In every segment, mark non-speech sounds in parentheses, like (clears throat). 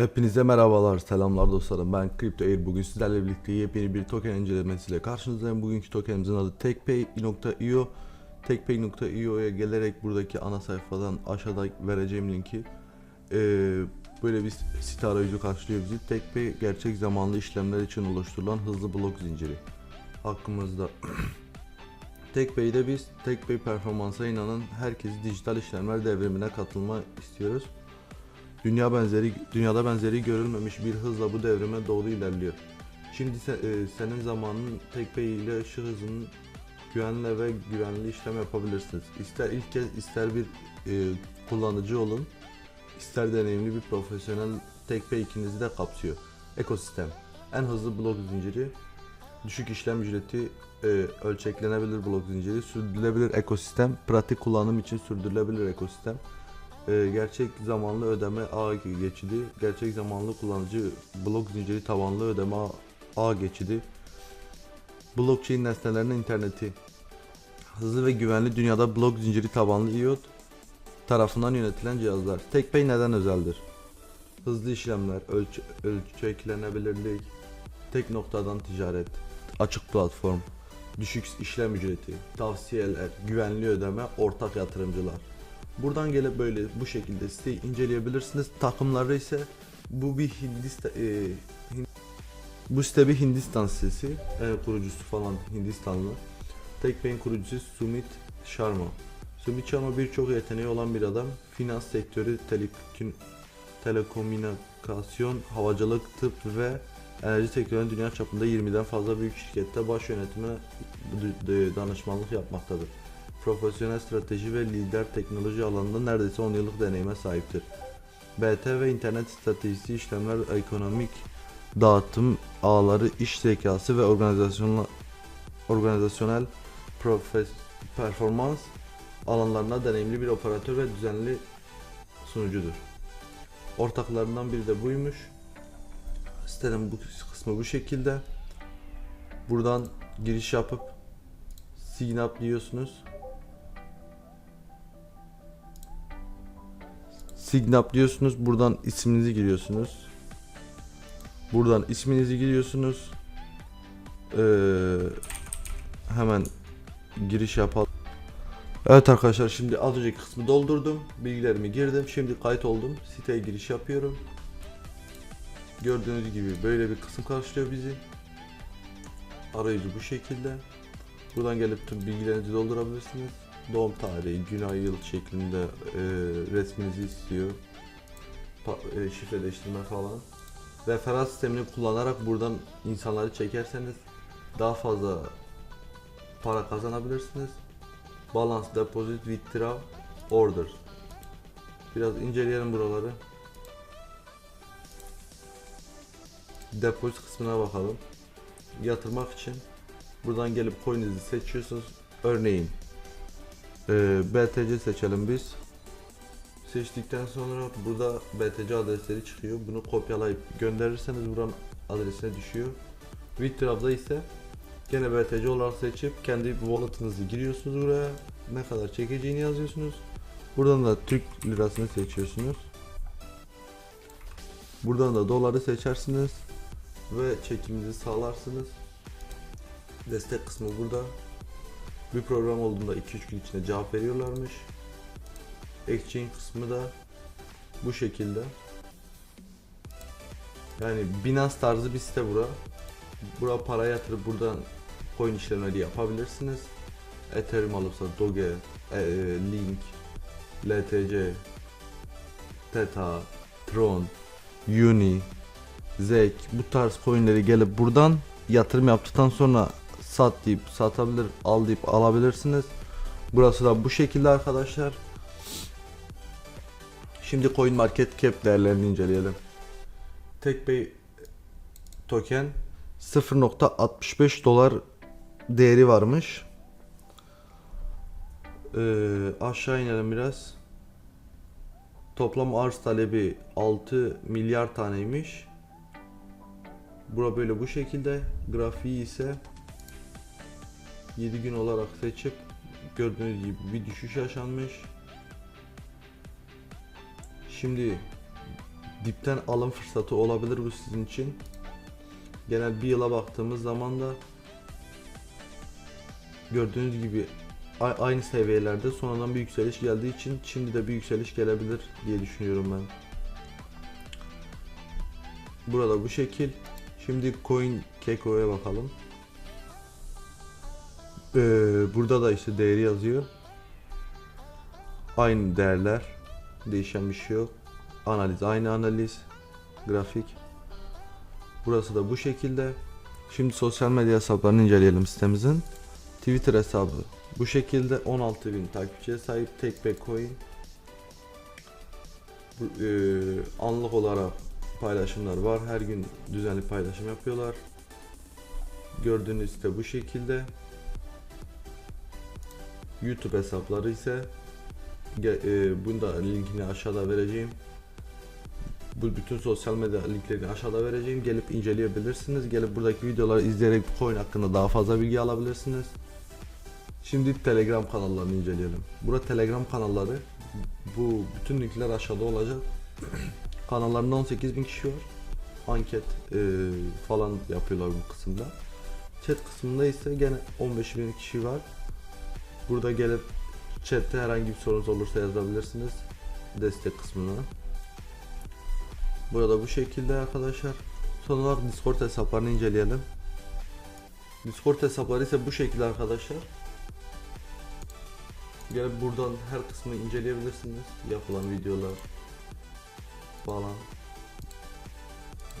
Hepinize merhabalar, selamlar dostlarım. Ben Crypto Air. Bugün sizlerle birlikte yepyeni bir token incelemesiyle karşınızdayım. Bugünkü tokenimizin adı TechPay.io. TechPay.io'ya gelerek buradaki ana sayfadan aşağıda vereceğim linki eee, böyle bir site arayüzü karşılıyor bizi. TechPay gerçek zamanlı işlemler için oluşturulan hızlı blok zinciri. Hakkımızda (clears throat) TechPay'de biz TechPay performansa inanan herkesi dijital işlemler devrimine katılma istiyoruz. Dünya benzeri dünyada benzeri görülmemiş bir hızla bu devrime doğru ilerliyor. Şimdi se- e, senin zamanın TechPay ile ışık hızının güvenli ve güvenli işlem yapabilirsiniz. İster ilk kez ister bir e, kullanıcı olun, ister deneyimli bir profesyonel TechPay ikinizi de kapsıyor. Ekosistem en hızlı blok zinciri, düşük işlem ücreti, e, ölçeklenebilir blok zinciri, sürdürülebilir ekosistem, pratik kullanım için sürdürülebilir ekosistem. Ee, gerçek zamanlı ödeme ağ geçidi, gerçek zamanlı kullanıcı blok zinciri tabanlı ödeme ağ geçidi, blockchain nesnelerinin interneti, hızlı ve güvenli dünyada blok zinciri tabanlı IOT tarafından yönetilen cihazlar. TechPay neden özeldir? Hızlı işlemler, ölç ölçeklenebilirlik, tek noktadan ticaret, açık platform, düşük işlem ücreti, tavsiyeler, güvenli ödeme, ortak yatırımcılar. Buradan gelip böyle bu şekilde siteyi inceleyebilirsiniz. Takımları ise bu bir Hindistan e, bu site bir Hindistan sitesi. E, kurucusu falan Hindistanlı. TechPay'in kurucusu Sumit Sharma. Sumit Sharma birçok yeteneği olan bir adam. Finans sektörü, telekom, telekomünikasyon, havacılık, tıp ve enerji sektörünün dünya çapında 20'den fazla büyük şirkette baş yönetime danışmanlık yapmaktadır profesyonel strateji ve lider teknoloji alanında neredeyse 10 yıllık deneyime sahiptir. BT ve internet stratejisi işlemler ekonomik dağıtım ağları, iş zekası ve organizasyonel organizasyonel profes, performans alanlarına deneyimli bir operatör ve düzenli sunucudur. Ortaklarından biri de buymuş. Sitenin bu kısmı bu şekilde. Buradan giriş yapıp sign up diyorsunuz. Sign up diyorsunuz. Buradan isminizi giriyorsunuz. Buradan isminizi giriyorsunuz. Ee, hemen giriş yapalım. Evet arkadaşlar şimdi az önceki kısmı doldurdum. Bilgilerimi girdim. Şimdi kayıt oldum. Siteye giriş yapıyorum. Gördüğünüz gibi böyle bir kısım karşılıyor bizi. Arayüzü bu şekilde. Buradan gelip tüm bilgilerinizi doldurabilirsiniz. Doğum tarihi, gün, ay, yıl şeklinde e, resminizi istiyor. Pa- e, şifreleştirme falan. Referans sistemini kullanarak buradan insanları çekerseniz daha fazla para kazanabilirsiniz. Balance, deposit, withdraw, order. Biraz inceleyelim buraları. Depozit kısmına bakalım. Yatırmak için Buradan gelip coin'inizi seçiyorsunuz. Örneğin e, BTC seçelim biz. Seçtikten sonra burada BTC adresleri çıkıyor. Bunu kopyalayıp gönderirseniz buranın adresine düşüyor. Withdraw'da ise gene BTC olarak seçip kendi wallet'ınızı giriyorsunuz buraya. Ne kadar çekeceğini yazıyorsunuz. Buradan da Türk lirasını seçiyorsunuz. Buradan da doları seçersiniz ve çekiminizi sağlarsınız. Destek kısmı burada. Bir program olduğunda 2-3 gün içinde cevap veriyorlarmış. Exchange kısmı da bu şekilde. Yani Binance tarzı bir site bura. Bura para yatırıp buradan coin işlemleri yapabilirsiniz. Ethereum alırsa Doge, e, e, Link, LTC, Theta, Tron, Uni, Zek bu tarz coinleri gelip buradan yatırım yaptıktan sonra sat deyip satabilir, al deyip alabilirsiniz. Burası da bu şekilde arkadaşlar. Şimdi coin market cap değerlerini inceleyelim. TechPay token 0.65 dolar değeri varmış. Ee, aşağı inelim biraz. Toplam arz talebi 6 milyar taneymiş. Bura böyle bu şekilde. Grafiği ise 7 gün olarak seçip gördüğünüz gibi bir düşüş yaşanmış. Şimdi dipten alım fırsatı olabilir bu sizin için. Genel bir yıla baktığımız zaman da gördüğünüz gibi aynı seviyelerde sonradan bir yükseliş geldiği için şimdi de bir yükseliş gelebilir diye düşünüyorum ben. Burada bu şekil. Şimdi Coin Keko'ya bakalım. Ee, burada da işte değeri yazıyor. Aynı değerler. Değişen bir şey yok. Analiz aynı analiz. Grafik. Burası da bu şekilde. Şimdi sosyal medya hesaplarını inceleyelim sitemizin. Twitter hesabı bu şekilde 16.000 takipçiye sahip tek coin. Bu, e, anlık olarak paylaşımlar var. Her gün düzenli paylaşım yapıyorlar. Gördüğünüz site bu şekilde. YouTube hesapları ise e, bunu da linkini aşağıda vereceğim. Bu bütün sosyal medya linklerini aşağıda vereceğim. Gelip inceleyebilirsiniz. Gelip buradaki videoları izleyerek coin hakkında daha fazla bilgi alabilirsiniz. Şimdi Telegram kanallarını inceleyelim. Burada Telegram kanalları bu bütün linkler aşağıda olacak. (coughs) Kanallarında 18.000 kişi var. Anket e, falan yapıyorlar bu kısımda. Chat kısmında ise gene 15.000 kişi var. Burada gelip chatte herhangi bir sorunuz olursa yazabilirsiniz. Destek kısmına. Burada bu şekilde arkadaşlar. Son olarak Discord hesaplarını inceleyelim. Discord hesapları ise bu şekilde arkadaşlar. Gelip buradan her kısmını inceleyebilirsiniz. Yapılan videolar falan.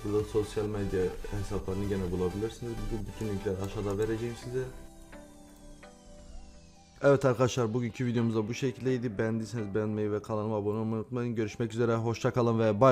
Burada sosyal medya hesaplarını gene bulabilirsiniz. Bu bütün linkleri aşağıda vereceğim size. Evet arkadaşlar bugünkü videomuz da bu şekildeydi. Beğendiyseniz beğenmeyi ve kanalıma abone olmayı unutmayın. Görüşmek üzere. Hoşça kalın ve bay.